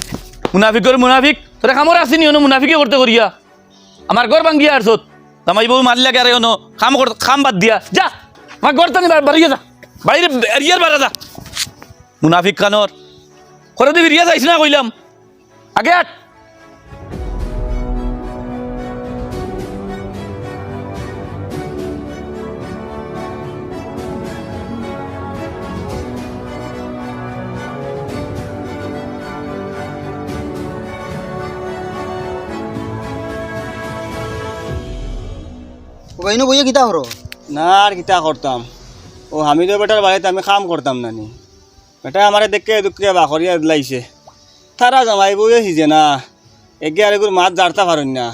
যাই তো মুনাফিক। তোরা কামর আসিনি অন্য মুনাফিকে করতে করিয়া। আমার ঘর ভাঙ্গিয়া আর সত তামাই বউ মারলে কে অন্য খাম কর, খাম বাদ দিয়া। যা, আমার ঘর তানি বাড়িয়ে যা। বাড়ির এরিয়ার বাড়া যা। মুনাফিক কানর। করে দিবি রিয়া যাইস না কইলাম। আগে আট। ওইনো বইয়ে কিতা হরো না আর কিতা করতাম। ও হামিদের বেটার বাড়িতে আমি কাম করতাম নানি। বেটা আমারে দেখে দুঃখে বাখরিয়া লাইছে তারা জামাই বইয়ে সিজে না। এগে আর এগুলো মাছ জারতা পারেন না।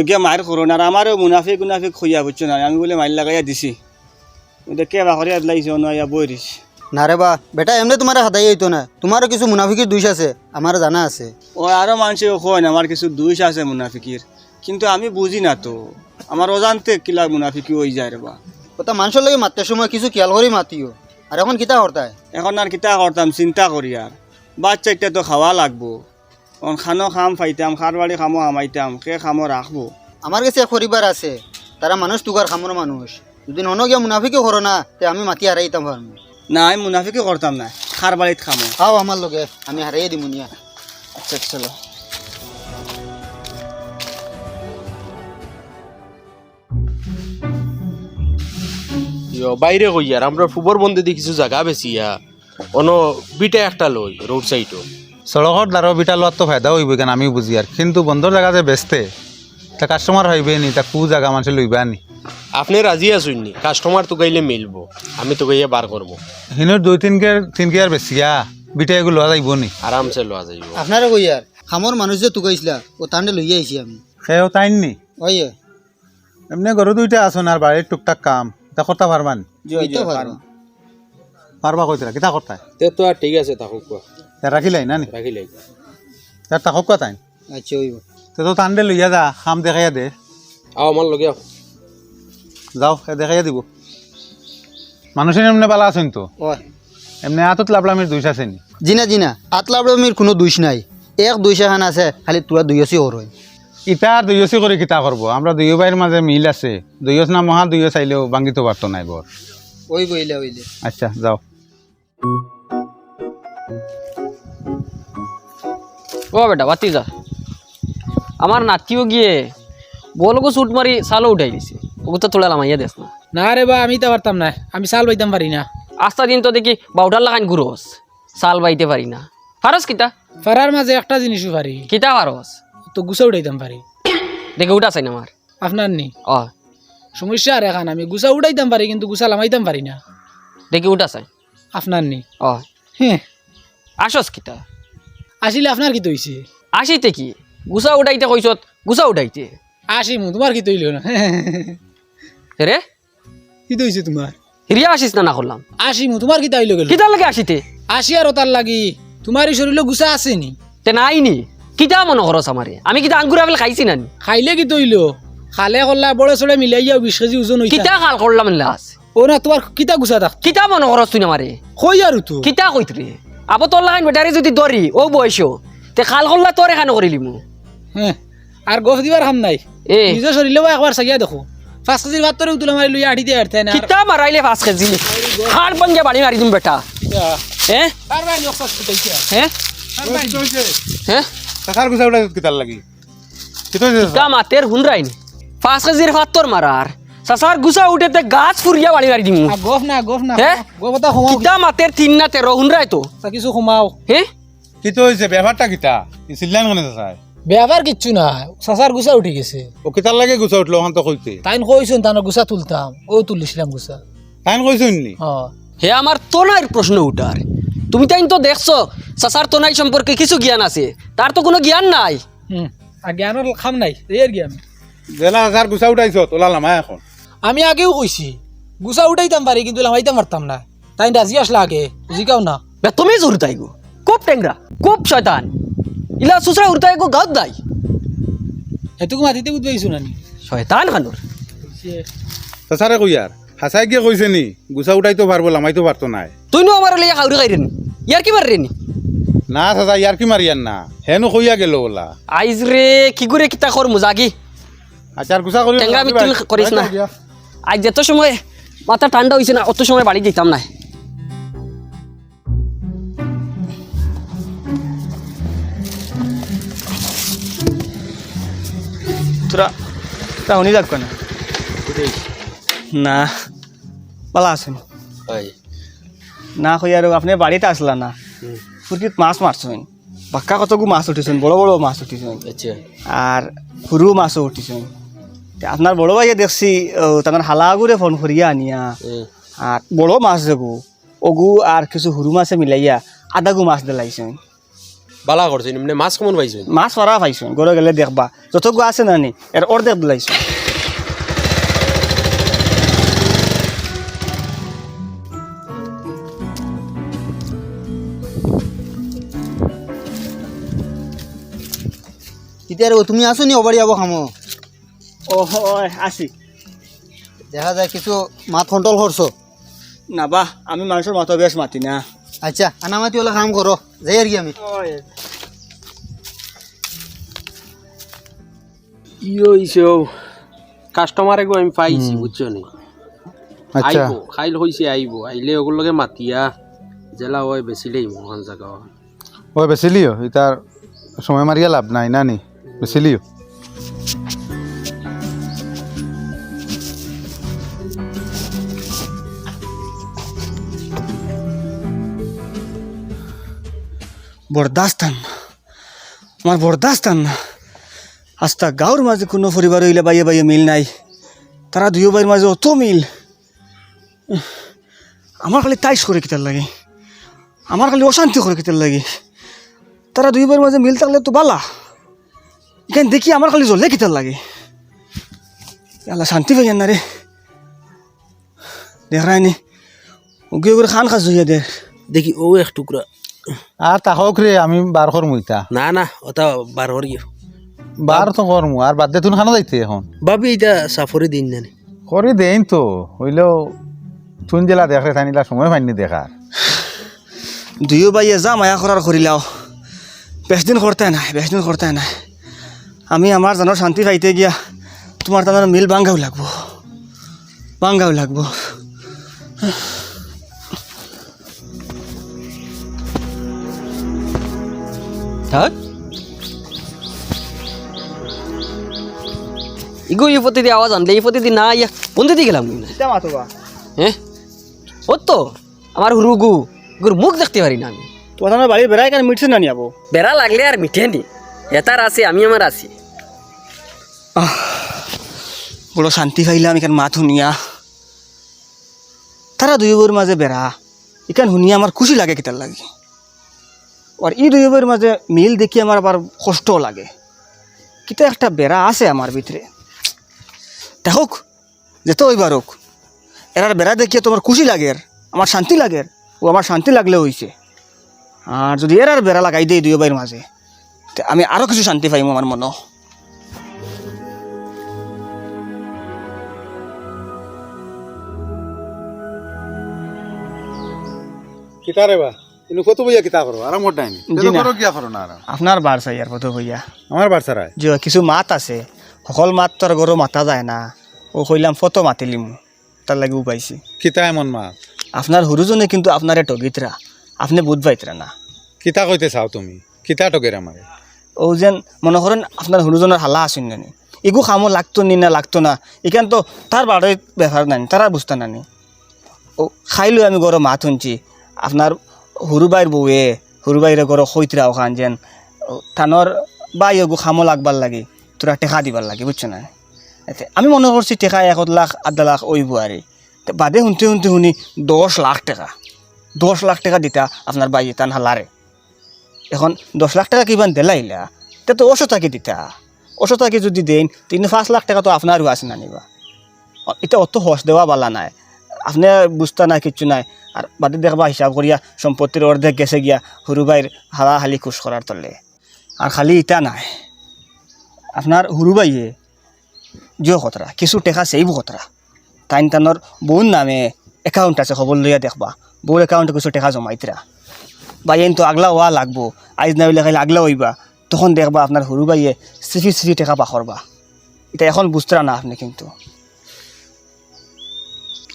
এগে মায়ের করো না আর আমারও মুনাফিক মুনাফিক খুঁজা বুঝছ না। আমি বলে মাইর লাগাইয়া দিছি। দেখে বাখরিয়া লাইছে অন্য ইয়া বই দিস না রে বা বেটা এমনি তোমার হাতাই হইতো না। তোমারও কিছু মুনাফিকের দুইশ আছে আমার জানা আছে। ও আরও মানুষে কয় আমার কিছু দুইশ আছে মুনাফিকির কিন্তু আমি বুঝি না তো আমার অজান্তে কিলা মুনাফিকি হয়ে যায় রে বা ওটা মানুষের লাগে মারতে সময় কিছু খেয়াল করে মাতিও। আর এখন কিতা হরতায় এখন আর কিতা করতাম চিন্তা করি আর বাচ্চা একটা তো খাওয়া লাগবো। এখন খানো খাম পাইতাম খার বাড়ি খামো আমাইতাম কে খামো রাখব আমার কাছে পরিবার আছে। তারা মানুষ তুগার খামর মানুষ যদি নন গিয়া মুনাফিকে করো না তে আমি মাতি হারাইতাম পারব না আমি মুনাফিকে করতাম না খার বাড়িত খামো। আও আমার লগে আমি হারাইয়ে দিমু নিয়া আচ্ছা চলো বাইরে কই আর আমরা ফুবর বন্ধে দিয়ে কিছু জায়গা বেশি ইয়া। অন বিটা একটা লই রোড সাইডও সড়কর দ্বারা বিটা লোৱাৰ তো ফায়দা হইব কেন আমি বুঝি আর। কিন্তু বন্ধর জায়গা যে বেচতে তা কাস্টমার হইবে নি তা কু জায়গা মানুষ লইবা নি? আপনি রাজি আছেন নি? কাস্টমার তো গাইলে মিলবো আমি তো গাইয়া বার করব। হিনোর দুই তিন কে তিন কে আর বেচিয়া বিটা এগুলো লোৱা যাইব নি? আরামসে লওয়া যাইব। আপনারা কই আর খামর মানুষ যে তুকাইছিলা ও তান্ডে লইয়া আইছি আমি। সেও তাইন নি? ওইয়ে এমনি ঘরে দুইটা আছোন আর বাড়ির টুকটাক কাম। তা করতে পারবা নি হইতে পারব পারবা কইতরা কিতা করতাই তে তো আর ঠিক আছে তাহলে কোয়া তা রাখিলাই না নি? রাখিলাই তার তাকক কোৱা তাইন? আচ্ছা হইব। তে তো তান্ডে লইয়া যা খাম দেখাইয়া দে। আও আমার লগে আও। যাও দেখাইয়া দিব। মানুষের এমনি পালা আছেন তো? এমনি আতত লাভলামির দুইশ আছে নি? জিনা জিনা আতলাবমির কোনো দুইশ নাই। এক দুইশা খান আছে খালি তোরা দুইশি ওর হয় ইটা আর দুইয়সি করে কিতা করব আমরা দুইও বাইর মাঝে মিল আছে। দুইয়স না মহা দুইও চাইলেও ভাঙিতে পারতো নাই ঘর ওই বইলে ওইলে। আচ্ছা যাও। ও বেটা বাতি যা। আমার নাতিও গিয়ে বলগো সুট মারি সালো উঠাই দিছে। ওকে তো তোলা লামাইয়া দেস না। না রে বা আমি তো পারতাম না আমি চাল বাইতাম পারি না। আস্তা দিন তো দেখি বাউটার লাগান ঘুরোস সাল বাইতে পারি না। ফারস কিতা? ফারার মাঝে একটা জিনিসও পারি কিতা ফারস তো গুছা উঠাইতাম পারি। দেখে উঠা চাই না আমার। আপনার নি? অ। সমস্যা আর এখন আমি গুছা উঠাইতাম পারি কিন্তু গুছা লামাইতাম পারি না। দেখে উঠা চাই। আপনার নি? অ। হ্যাঁ আসস কিতা আসিলে আপনার কি তৈছে? আসিতে কি? গুছা উঠাইতে কইছত গুছা উঠাইতে। আসি মু তোমার কি তৈল না? রে? কি তৈছে তোমার? হিরিয়া আসিস না না করলাম। আসি মু তোমার কি তাইল গেল? কিতা লাগে আসিতে? আসি আর তার লাগি তোমার এই শরীরে গুছা আছে নি তে নাই নি কিতা মনে করস আমারে আমি কিতা আঙ্গুর আপেল খাইছি না খাইলে কি তৈল খালে করলা বড় চড়ে মিলাইয়া বিশ কেজি ওজন কিতা খাল করলাম লাস ও না তোমার কিতা গুছা থাক। কিতা মনে করস তুই আমারে কই আর তো। কিতা কইত রে আবো তোর লাগান বেটারি যদি দরি ও বয়স তে খাল করলা তোর এখানে করিলি মু হ্যাঁ আর গফ দিবার কাম নাই? এ। নিজের শরীরেও একবার চাগিয়া দেখো। পাঁচ কেজির ভাত তোরে তুলে মারি লইয়া আড়িতে আড়তে না কিতা মারাইলে পাঁচ কেজি? খাল পঞ্জা বাড়ি মারি দিম বেটা। হ্যাঁ হ্যাঁ হ্যাঁ টাকার গুছা উঠা কিতার লাগি? কিতো কিতা মাতের হুনরাইন। পাঁচ কেজির ভাত তোর মারার। সাসার গুছা উঠেতে গাছ ফুরিয়া বাড়ি মারি দিমু। গফ না গফ না। হ্যাঁ? এটা সোমাও। কিতা মাতের তিন না তেরো হুনরাই তো? তা কিছু সোমাও। হ্যাঁ কিতো হয়েছে ব্যাপারটা কিতা? চিল্লান কোনে চাই ব্যাপার কিচ্ছু না। চাচার গুছা উঠি গেছে। ও কিতার লাগে গুছা উঠল? ওখান তো কইতে তাইন কইছেন তানোর গুছা তুলতাম। ও তুলিছিলাম গুছা। তাইন কইছুন নি? হ হে আমার তোনার প্রশ্ন উঠার। তুমি তাই তো দেখছ সাসার তোনাই সম্পর্কে কিছু জ্ঞান আছে। তার তো কোনো জ্ঞান নাই। জ্ঞানের খাম নাই এর জ্ঞান। জেলা হাজার গুছা উঠাইছ তোলা লামা এখন। আমি আগেও কইছি গুছা উঠাইতাম পারি কিন্তু লামাইতাম পারতাম না। তাই রাজি আসলা আগে বুঝিকাও না। বে তুমি জুরতাই গো খুব টেংরা খুব শয়তান ইলা সুসরা উরতাই গো গাঁত দাই হেতুকু মাতিতে বুঝবাইছো নানি শয়তান খানুর তাছাড়া কই আর হাসাই গিয়ে কইছে নি গুছা উঠাইতো পারব লামাইতো পারতো নাই। তুই নো আমার লিয়া খাউরি খাইরেন ইয়ার কি মাররে নি চাচা ইয়ার কি মারিয়ান না হেনো কইয়া গেল ওলা আইজ রে কি করে কিতা কর মুজাগি আচার গুছা করি টেংরা মিটিং করিস না। আজ যেত সময় মাথা ঠান্ডা হয়েছে না অত সময় বাড়ি যেতাম না তোরা তা শুনি যাক না না পালা আছেন না? কই আর আপনি বাড়িতে আসলা না? ফুরকিত মাছ মারছেন। বাক্কা কতগু মাছ উঠিছেন বড় বড় মাছ উঠিছেন। আর সরু মাছও উঠিছেন। আপনার বড় ভাইয়ে দেখছি তোমার হালাগুড়ে ফোন করিয়া আনিয়া। আর বড় মাছ যেগু অগু আর কিছু সরু মাছে মিলাইয়া আদাগু মাছ দিলাইছেন। বালা করছেন মানে মাছ কেমন পাইছেন। মাছ মারা পাইছেন গড়ে গেলে দেখবা। যতগু আছে না নি এর অর্ধেক দিলাইছেন। এতিয়া তুমি আছো নি অবাৰী আব খামো ও আসি। দেখা যায় কিছু মাত কণ্ট্ৰল কৰছো না বাহ আমি মানুষের মতো বেশ মাতি না। আচ্ছা আনামাতি ওলা কাম করো যাই আর কি আমি। কাস্টমার এগো আমি পাইছি বুঝছ নি? আইব খাইল হইছে আইব। আইলে ওগুলো লগে মাতিয়া। জেলা হয় বেশি লই মহান হয় ওই বেচিলিও ইতার সময় মারিয়া লাভ নাই না নি? বেচিলিও বরদাস্তান, আমার বরদাস্তান। না আস্তা গাঁৱৰ মাঝে কোনো পরিবার হইলে বাইয়ে বাইয়ে মিল নাই। তারা দুয়ো বাইয়ের মাঝে অত মিল। আমার খালি তাইস করে কিতার লাগে। আমার খালি অশান্তি করে কিতার লাগে। তারা দুই বাইয়ের মাঝে মিল থাকলে তো বালা। এখানে দেখি আমার খালি জ্বলে কিতার লাগে। আল্লাহ শান্তি পাই না রে। দেখ রায়নি ওকে করে খান খাস হইয়া দেখ দেখি ও এক টুকরা। আর তাহক রে আমি বার করমু ইতা। না না ওটা বার হরিয়ে বার তো করমু আর বাদ দে তুন খানা যাইতে এখন। ভাবি এটা সাফরে দিন জানি করি দেন তো হইলেও তুন জেলা দেখে থানিলা সময় পাইনি দেখার দুয়ো বাইয়ে যা মায়া করার করিলাও বেশ দিন করতে নাই বেশ দিন করতে নাই। আমি আমার জানোর শান্তি পাইতে গিয়া তোমার তাদের মিল বাঙ্গাও লাগবো। বাঙ্গাও লাগবো। থাক। ইগো এই পথে দিয়ে আওয়াজ আনলে এই দিয়ে না ইয়া বন্ধু দিয়ে গেলাম না মাতবা। হ্যাঁ ও তো আমার হুরুগু গুর মুখ দেখতে পারি না আমি। তোমার বাড়ি বেড়াই কেন মিটছে না নিয়াবো বেড়া লাগলে আর মিঠে নি। এটার আছে আমি আমার আছি বড় শান্তি পাইলাম এখান মাত শুনিয়া। তারা দুই বউর মাঝে বেড়া এখান শুনিয়া আমার খুশি লাগে কেটার লাগে। আর এই দুই বউর মাঝে মিল দেখি আমার আবার কষ্ট লাগে। কিতা একটা বেড়া আছে আমার ভিতরে দেখুক যেত ওইবার হোক এরার বেড়া দেখিয়ে তোমার খুশি লাগে আমার শান্তি লাগে ও আমার শান্তি লাগলে হইছে আর যদি এরার বেড়া লাগাই দেই দুই বাইর মাঝে আমি আরও কিছু শান্তি পাইম আমার মনে কিতা রে বা? কিন্তু কত বইয়া কিতা করো আরাম করতে আইনি জি না। করো কিয়া করো না আরাম আপনার বার চাই আর কত ভাইয়া আমার বাচ্চারাই যে কিছু মাত আছে সকল মাত তো আর গরু মাতা যায় না ও কইলাম ফটো মাতিলিম তার লাগে উপাইছি। কিতা এমন মা আপনার হুরুজনে কিন্তু আপনারে টগিতরা আপনি বুধ পাইতরা না। কিতা কইতে চাও তুমি? কিতা টকের আমার ও যেন মনে করেন আপনার হুরুজনের হালা আসেন নানি এগু খামো লাগতো নি না লাগতো না এখান তো তার বাড়ির ব্যাপার নানি তারা বুঝতে নানি। ও খাইলো আমি গরো মাত শুনছি। আপনার হুরুবাইর বউয়ে হুরুবাইরে গরো সৈতরা ওখান যেন থানোর বাই এগু খামো লাগবার লাগে তোরা টেকা দিবার লাগে বুঝছ না আমি মনে করছি টেকা এক লাখ আধা লাখ ওইব আরে তে, বাদে শুনতে শুনতে শুনি দশ লাখ টাকা। দশ লাখ টাকা দিতা আপনার বাই তান হালারে এখন দশ লাখ টাকা কিমান দিলাইলা? তে, তো ওশো টাকি দিতা। ওশো টাকি যদি দেন তিন পাঁচ লাখ টাকা তো আপনারও আছে না নিবা এটা অত হস দেওয়া বালা নাই। আপনি বুঝতে নাই কিচ্ছু নাই। আর বাদে দেখবা হিসাব করিয়া সম্পত্তির অর্ধেক গেছে গিয়া হুরুবাইর হালা হালি খুশ করার তলে। আর খালি ইটা নাই। আপনার হুরুবাইয়ে জিও কতরা? কিছু টেকা সেইব কতরা? তাইন তানোর বউর নামে একাউন্ট আছে খবর লইয়া দেখবা। বউর একাউন্টে কিছু টেকা জমাইতরা বাইন তো আগলা হওয়া লাগবো। আইজ না হইলে খাইলে আগলা হইবা। তখন দেখবা আপনার সরু বাইয়ে সিফি সিফি টেকা পাখরবা এটা এখন বুঝতে না আপনি কিন্তু।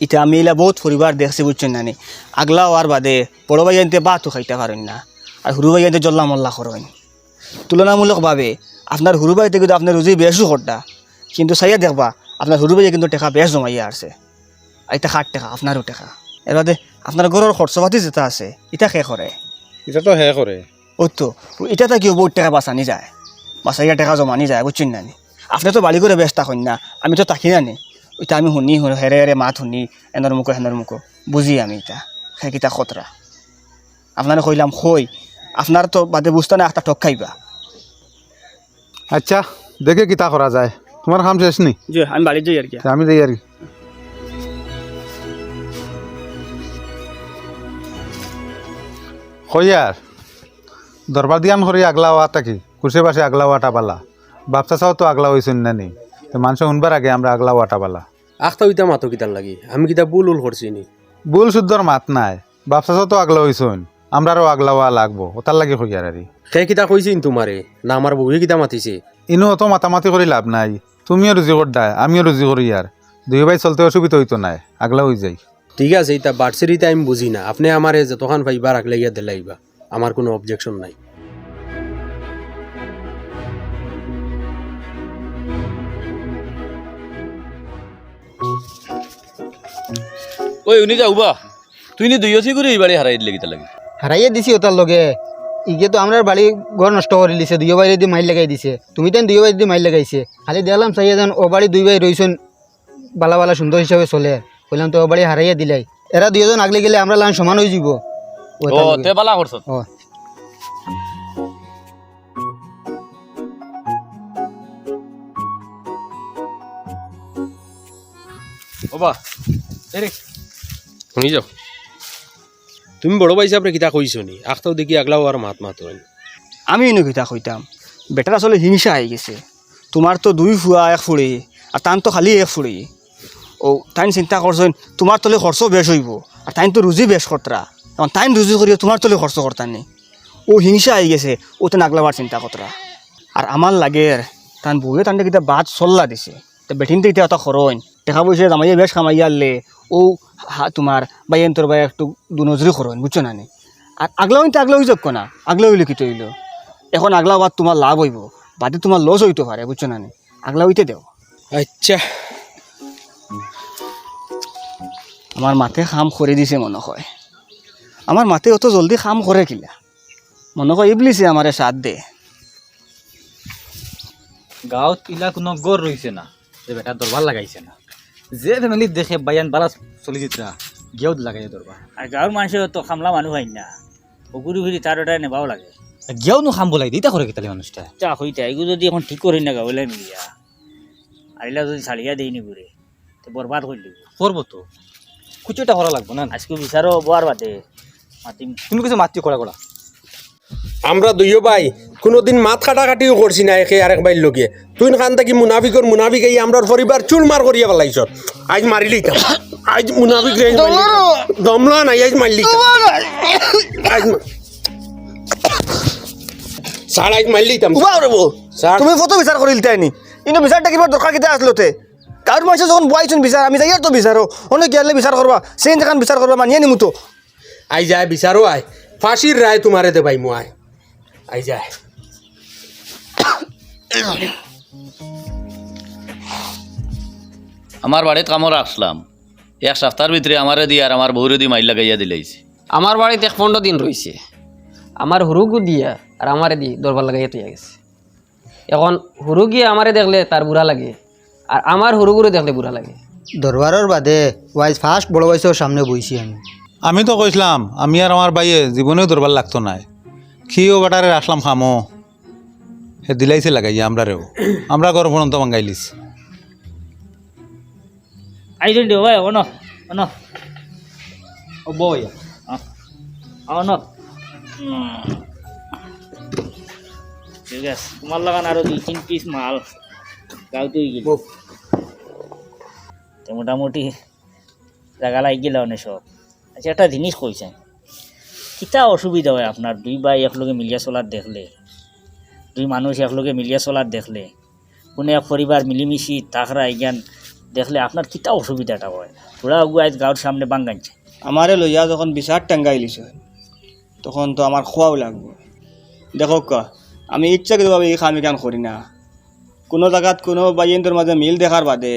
এটা আমি এলা বহুত পরিবার দেখছি বুঝছেন নানি। আগলা হওয়ার বাদে বড় ভাই আনতে বাতও খাইতে পারেন না আর হুরু ভাই আনতে জল্লা মল্লা করেন। তুলনামূলকভাবে আপনার হুরু ভাইতে কিন্তু আপনার রুজি বেশও খরটা কিন্তু চাইয়া দেখবা আপনার হুরু ভাইয়ে কিন্তু টেকা বেশ জমাইয়া আছে আর এটা ষাট টাকা আপনারও টাকা। এর বাদে আপনার ঘরের খরচপাতি যেটা আছে এটা শেষ করে এটা তো হে করে ও তো এটা তা কেউ বহুত টাকা বাঁচানি যায়? বাঁচাইয়া টাকা জমানি যায় বুঝছেন না নি? আপনি তো বাড়ি করে ব্যস্ত হন না আমি তো তাকি না ওইটা আমি শুনি হেরে হেরে মাত শুনি এনৰ মুখো হেনৰ মুখো বুঝি আমি এটা সেইকেইটা খতরা আপনার কইলাম কই আপনার তো বাদে বুঝতে না একটা টক খাইবা। আচ্ছা দেখে কিতা করা যায়। তোমার কাম শেষ নি? আমি বাড়ি যাই আর কি। আমি যাই আর কি। কইয়ার দরবার দিয়ান করি আগলা হওয়া থাকি কুসে পাশে আগলা হওয়াটা পালা বাপসা চাও তো আগলা হয়েছেন না নি? তো মানুষ শুনবার আগে আমরা আগলা হওয়াটা পালা আখতা ওইটা মাতো কিতার লাগি? আমি কিতা বুল উল করছি নি ভুল শুদ্ধর মাত নাই। বাপসা চাও তো আগলা হয়েছেন আমরারও আগলা হওয়া লাগবো। ওটার লাগে কইয়ার আর সেই কিতা কইছিন তোমারে? না আমার বউয়ে কিতা মাতিছে? ইনো অত মাতামাতি করে লাভ নাই। তুমিও রুজি করদা আমিও রুজি করি আর দুই ভাই চলতে অসুবিধা হইতো নাই। আগলা হয়ে যাই। ঠিক আছে এটা বার্সেরিতে আমি বুঝি না। আপনি আমারে যতক্ষণ পাইবা রাখলে গিয়া দিলাইবা আমার কোনো অবজেকশন নাই। ওই উনি যাওবা তুই নি দুইয়সি করে এই বাড়ি হারাই দিলে কিতা লাগে। হারাইয়ে দিছি ওটার লগে। ইগে তো আমরা বাড়ি ঘর নষ্ট করে দিছে দুই বাইরে দিয়ে মাইল লাগাই দিছে। তুমি তো দুই বাইরে দিয়ে মাইল লাগাইছে। খালি দেখলাম চাইয়া যেন ও বাড়ি দুই ভাই রইছেন বালা বালা সুন্দর হিসাবে চলে। কইলাম তো ও বাড়ি হারাইয়া দিলাই। এরা দুইজন আগলে গেলে আমরা লান সমান হয়ে যাব ও তে বালা করছ ও। ওবা শুনি যাও তুমি বড় ভাই সাহেবরে কিতা কইছো নি? আখতাও দেখি আগলাও আর মাত মাত আমি এনে কিতা কইতাম বেটার আসলে হিংসা আই গেছে। তোমার তো দুই ফুয়া এক ফুড়ি আর তান তো খালি এক ফুড়ি ও তাইন চিন্তা করছেন তোমার তলে খরচ বেশ হইব আর তাইন তো রুজি বেশ করতরা এখন তাইন রুজি করি তোমার তলে খরচ করতানি ও হিংসা আই গেছে ও তো নাগলাবার চিন্তা করতরা আর আমার লাগে তান বউয়ে তান কিতা বাদ চল্লা দিছে। তো বেঠিনতে এতিয়া অত খরণ দেখা পয়সা জামাইয়ে বেশ কামাইয়া আনলে ও হা তোমার বাইন তোর বাই একটু দুনজরি খরণ বুঝছ না নি? আর আগলা হইতে আগলা যাব না আগলা হইলে কি তৈল এখন আগলা বাদ তোমার লাভ হইব বাদে তোমার লস হইতে পারে বুঝছ না নি? আগলা হইতে দেও। আচ্ছা। আমার মাতে কাম করে দিছে মনে হয় আমার মাতে অত জলদি কাম করে কিলা। মনে হয় ইবলিছে আমারে সাথ দে। গাঁৱত ইলা কোনো গড় ৰৈছে না যে বেটা দৰবাৰ লাগাইছে না। যে ফেমিলিত দেখে বায়ান বালা চলি জিতরা গিয়েও লাগাই দরবার আর গাঁৱৰ মানুহে তো খামলা মানুহ হয় না। পুকুরি ফুরি তার ওটা নেবাও লাগে। গিয়েও নো খাম বলাই দিতা করে কেতালি মানুষটা চা হইতে এগু যদি এখন ঠিক করি না গাঁৱলে মিলিয়া আইলা যদি ছাড়িয়া দেই নি ঘুরে তো বরবাদ করে দিব। করব তো এটা করা লাগবো না? আজকে বিচারো বোয়ার বাদে। মাতিম। তুমি কিছু মাতি করা করা আমরা দুইও ভাই কোনোদিন মাত কাটাকাটিও করছি না একে আরেক বাইর লগে। তুই খান থাকি মুনাফিকর মুনাফিক এই আমরার পরিবার চুল মার করিয়া পেলাইছ আজ মারিলি আজ মুনাফিক দমলা নাই আজ মারলি। আজ সার আজ মারলি। তুমি কত বিচার করিল তাইনি কিন্তু বিচারটা কিবা দরকার কিতা আসলো তে? কার মানুষ যখন বয়াইছুন বিচার আমি যাই আর তো বিচারো অনেক গিয়ালে বিচার করবা সেই যেখান বিচার করবা মানিয়ে নিমু তো। আই যায় বিচারো আয় ফাঁসির রায় তোমারে দে ভাই মু আয় আই যায় আমার বাড়িতে কামর আসলাম এক সপ্তাহের ভিতরে আমারে দিয়ে আর আমার বউরে দিয়ে মাইল লাগাইয়া দিলাইছে আমার বাড়িতে এক পনেরো দিন রয়েছে আমার হুরুগু দিয়া আর আমারে দি দরবার লাগাইয়া তুই গেছে এখন হুরু গিয়ে আমারে দেখলে তার বুড়া লাগে আর আমার হুরুগুরে দেখলে বুড়া লাগে। দরবারের বাদে ওয়াইজ ফার্স্ট বড় বয়সের সামনে বইছি আমি। আমি তো কইছিলাম আমি আর আমার বাইয়ে জীবনেও দরবার লাগতো নাই। খিও বাটারে আসলাম খামো। হে দিলাইছে লাগাইয়া আমরারেও। আমরা গরম পর্যন্ত মাঙ্গাইলিস আইজন দিও ভাই অন অন। ও বই অন। ঠিক আছে তোমার লাগান আরও দুই তিন পিস মাল। গাঁৱতে গেল তো মোটামুটি জায়গা লাগি গেল অনেক সব। আচ্ছা একটা জিনিস কইছেন কিতা অসুবিধা হয় আপনার? দুই ভাই একলগে মিলিয়া চলার দেখলে, দুই মানুষ একলগে মিলিয়া চলার দেখলে, কোনো এক পরিবার মিলিমিশি তাকরা ইজ্ঞান দেখলে আপনার কিতা অসুবিধাটা হয়। তোরা আজ গাঁর সামনে বাঙ্গাইছে আমারে লইয়া যখন বিচার টেঙ্গাই লিছে তখন তো আমার খোয়াও লাগবে। দেখো কা, আমি ইচ্ছাকৃতভাবে এই কামি কান করি না। কোনো জায়গাত কোনো বাইয়েন্দ্রের মাঝে মিল দেখার বাদে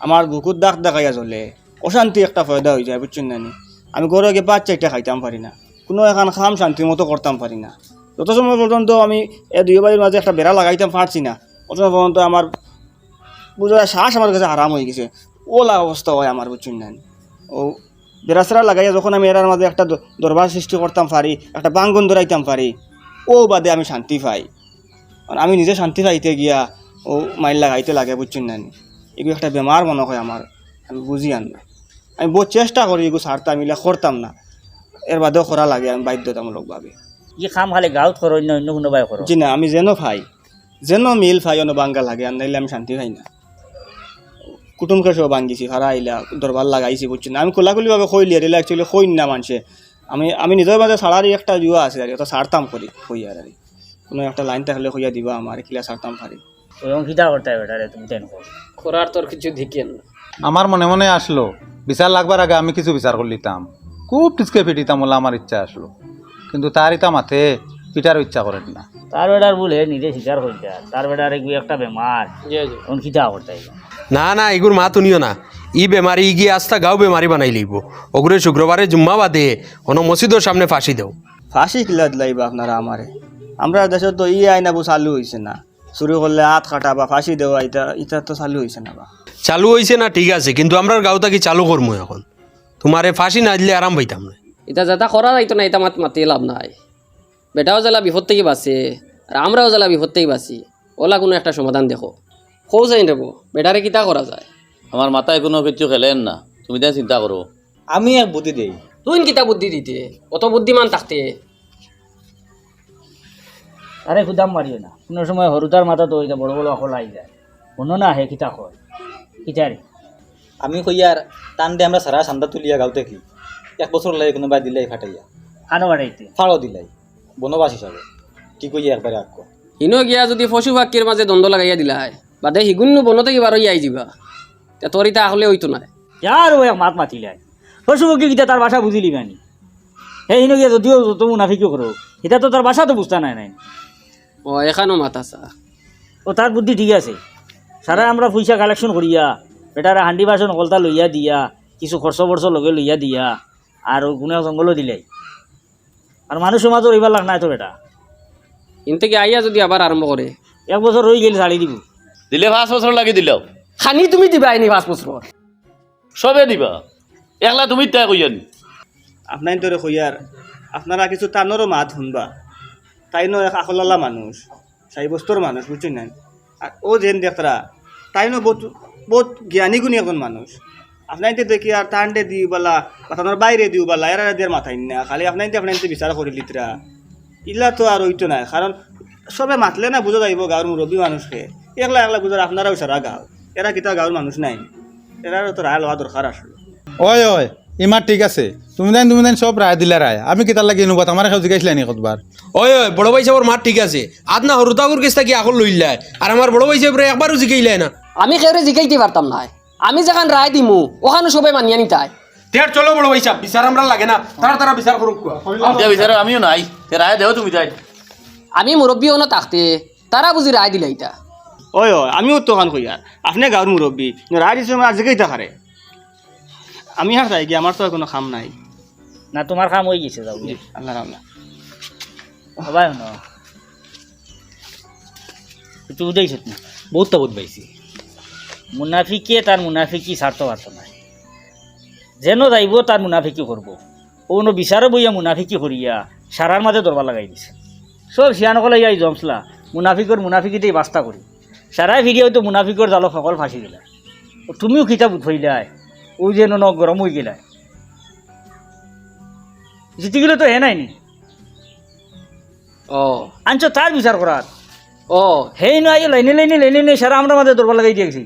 আমার বুকুর দাগ দেখাইয়া চলে অশান্তি একটা ফয়দা হয়ে যায় বুঝছেন নানি আমি গরু গিয়ে পাঁচ চারটা খাইতাম পারি না। কোনো এখন খাম শান্তির মতো করতাম পারি না। যত সময় পর্যন্ত আমি এ দুই বাড়ির মাঝে একটা বেড়া লাগাইতাম পারছি না অত সময় পর্যন্ত আমার বুঝা শ্বাস আমার কাছে আরাম হয়ে গেছে। ওলা অবস্থা হয় আমার, বুঝছেন নানি ও বেড়াচড়া লাগাইয়া যখন আমি এরার মাঝে একটা দরবার সৃষ্টি করতাম পারি, একটা বাঙ্গন ধরাইতাম পারি, ও বাদে আমি শান্তি পাই। আমি নিজে শান্তি পাইতে গিয়া ও মাইল লাগাইতে লাগে, বুঝছেন না? এগুলো একটা বেমার মনে হয় আমার, আমি বুঝি আন না আমি বহু চেষ্টা করি এগুলো সারতাম মিলে করতাম না। এর বাদেও করা লাগে আমি বাধ্যতামূলকভাবে ই খাম খালি গাঁত করো অন্য অন্য কোনোবাই করো জি না আমি যেন পাই যেন মিল পাই অন্য বাঙ্গা লাগে আর নাইলে আমি শান্তি পাই না। কুটুমকে সব ভাঙ্গিছি ভাড়া আইলা দরবার লাগাইছি বুঝছি না? আমি কোলাকুলিভাবে কইলি আর এলা অ্যাকচুয়ালি কইন না মানুষে আমি আমি নিজের মাঝে ছাড়ারই একটা জুয়া আছে আর এটা ছাড়তাম করি কই আর আর কোনো একটা লাইন থাকলে কইয়া দিবা আমার কিলা ছাড়তাম পারি এবং কিতা করতে হবে বেটারে তুমি তেন করার তোর কিছু ধিকেন না আমার মনে মনে আসলো বিচার লাগবার আগে আমি কিছু বিচার করে লিতাম। খুব টিচকে পিটিতাম বলে আমার ইচ্ছা আসলো। কিন্তু তার ইতা মাথে পিটারও ইচ্ছা করেন না। তার বেটার বলে নিজে স্বীকার করতে হয়। তার বেটার এগুলো একটা বেমার। এখন কিতা করতে না না এগুর মা তুনিও না। ই বেমারি ই গিয়ে আস্তা গাও বেমারি বানাই লইব। ওগুলো শুক্রবারে জুম্মা বাদে কোনো মসজিদের সামনে ফাঁসি দেও। ফাঁসি কিলা দিলাইবা আপনারা আমারে? আমরা দেশে তো ই আইনা বু চালু হয়েছে না। চুরি করলে হাত কাটা বা ফাঁসি দেওয়া এটা এটা তো চালু হয়েছে না বা। চালু হয়েছে না ঠিক আছে। কিন্তু আমরা গাঁওটা কি চালু করব এখন? তোমারে ফাঁসি না দিলে আরাম পাইতাম না। এটা যাতা করা যাইতো না এটা মাত মাতি লাভ নাই। বেটাও জ্বালা বিপদ থেকে বাঁচে আর আমরাও জ্বালা বিপদ থেকে বাঁচি। ওলা কোনো একটা সমাধান দেখো। কৌ যাই দেবো বেটারে কিতা করা যায়? আমার মাথায় কোনো কিছু খেলেন না। তুমি তাই চিন্তা করো। আমি এক বুদ্ধি দেই। তুই কিতা বুদ্ধি দিতে? অত বুদ্ধিমান থাকতে আরে খুদাম মারিও না। কোনো সময় হরুতার মাথা তো বড় বড় অকল আই যায়। কোনো না হে কিতা কয়। কিতারে আমি কইয়ার টান দে আমরা সারা সান্দা তুলিয়া গাঁওতে কি এক বছর লাগে কোনোবা দিলাই ফাটাইয়া। আনো বাড়াইতে ফাড়ো দিলাই বনবাস হিসাবে কি কইয়া একবারে আগ হিনো গিয়া যদি পশু পাখির মাঝে দ্বন্দ্ব লাগাইয়া দিলা হয় বাদে হিগুন্নু বন থেকে বারো আই যাবা তে তোর ইতা আসলে হইতো না যার ও এক মাত মাতিলাই পশু পক্ষী কিতা তার বাসা বুঝিলি গানি হে হিনো গিয়া যদিও তো মুনাফিকিও করো এটা তো তার বাসা তো বুঝতা নাই নাই। ও এখানো মাতাসা ও তার বুদ্ধি ঠিক আছে। সারা আমরা পয়সা কালেকশন করিয়া বেটারা হান্ডি বাসন কলতা লইয়া দিয়া কিছু খরচ বর্ষ লগে লইয়া দিয়া আর গুণে জঙ্গলও দিলাই আর মানুষ সমাজও রইবার লাগ নাই তো বেটা। ইন থেকে আইয়া যদি আবার আরম্ভ করে এক বছর রয়ে গেলে ছাড়ি দিব। দিলে পাঁচ বছর লাগি দিলেও খানি তুমি দিবা আইনি পাঁচ বছর সবে দিবা। একলা তুমি তাই কইয়া নি? আপনার তোরে কইয়ার আপনারা কিছু টানোরও মাত শুনবা। তাই নো এক আকলালা মানুষ সাই বস্তুর মানুষ বুঝছেন না আর ও যেন দেখতরা তাই নো বহুত বহুত জ্ঞানী গুণী একজন মানুষ। আপনার দেখি আর টানটে দিও বলা বা তানোর বাইরে দিও বলা এরা দিয়ে মাথায় না খালি আপনার আপনার বিচার করি লিতরা। ইলা তো আর ওইতো নাই কারণ সবে মাতলে না বুঝা যাইব গাঁৱৰ মুৰব্বী মানুষকে। একলা একলা বুঝার আপনারাও সারা গাঁও এরা কিতা গাঁৱৰ মানুষ নাই। এরারও তো রায় লওয়া দরকার আসলো ওই ওই ইমার ঠিক আছে। তুমি দেন তুমি দেন সব রায় দিলে রায় আমি কিতার লাগি নুবাত আমার খেয়ে জিজ্ঞাসলে নি কতবার ওই ওই বড় ভাই সাহেবের মাঠ ঠিক আছে। আদ না হরুতাগুর কেসটা কি এখন লইলাই আর আমার বড় ভাই সাহেবরে একবারও জিকাইলাই না। আমি কেউরে জিকাইতে পারতাম না। আমি যেখান রায় দিমু ওখানে সবাই মানিয়া নিতাই তের চলো বড় ভাই সাহেব বিচার আমরা লাগে না। তারা তারা বিচার করুক বিচাৰ আমিও নাই তে ৰায় দেও তুমি তাই। আমি মুরব্বী হনো থাকতে তারা বুঝি রায় দিলে এটা ওই ওই আমিও তো খান কইয়ার আপনি গাঁৱৰ মুৰব্বী রায় দিছে আমার আজিকেই তাহারে আমি আর কি আমার তো কোনো খাম নাই। না তোমার কাম হয়ে গেছে যাও। আল্লাহ রামলা সবাই শুনো। তুই উঠেছ না বহুতটা বুধ পাইছি। মুনাফিকে তার মুনাফিকি ছাড়তে পারত না যেন যাইব তার মুনাফিকি করব। কোনো বিচারে বইয়া মুনাফিকি করিয়া সারার মাঝে দরবার লাগাই দিছে। সব শিয়ানকলে যাই জমসলা মুনাফিকর মুনাফিকিতেই বাস্তা করি সারাই ফিরিয়ে হয়তো মুনাফিকর জালক সকল ফাঁসি গেলা। ও তুমিও কিতাব উঠইলাই। ওই যেন ন গরম হয়ে গেলাই জিতি গেলে। তো হে নাই নি? ও আনছো তার বিচার করার ও হেই নয় লাইনে লাইনে লাইনে লাইনে সারা আমরা মাঝে দরবার লাগাই দিয়েছি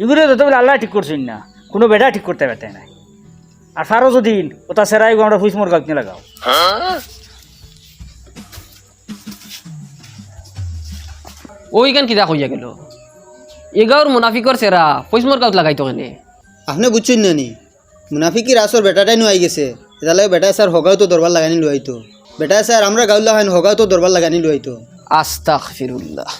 এগুলো তো বলে আল্লাহ ঠিক করছেন না। কোনো বেটা ঠিক করতে পারতে নাই। আর ফারো যদি ওটা সেরাই আমরা ফুস মোর গাছ লাগাও। ওইখান কিতা হইয়া গেল? এগাওর মুনাফিকর সেরা পয়সমর গাঁত লাগাইতো কেনে? আপনি বুঝছেন না নি? মুনাফিকির আসর বেটাটাই নুয়াই গেছে। এটা লাগে বেটা স্যার হগাও তো দরবার লাগানি লুয়াইতো। বেটা স্যার আমরা গাউলা হয় হগাও তো দরবার লাগানি লুয়াইতো। আস্তাক ফিরুল্লাহ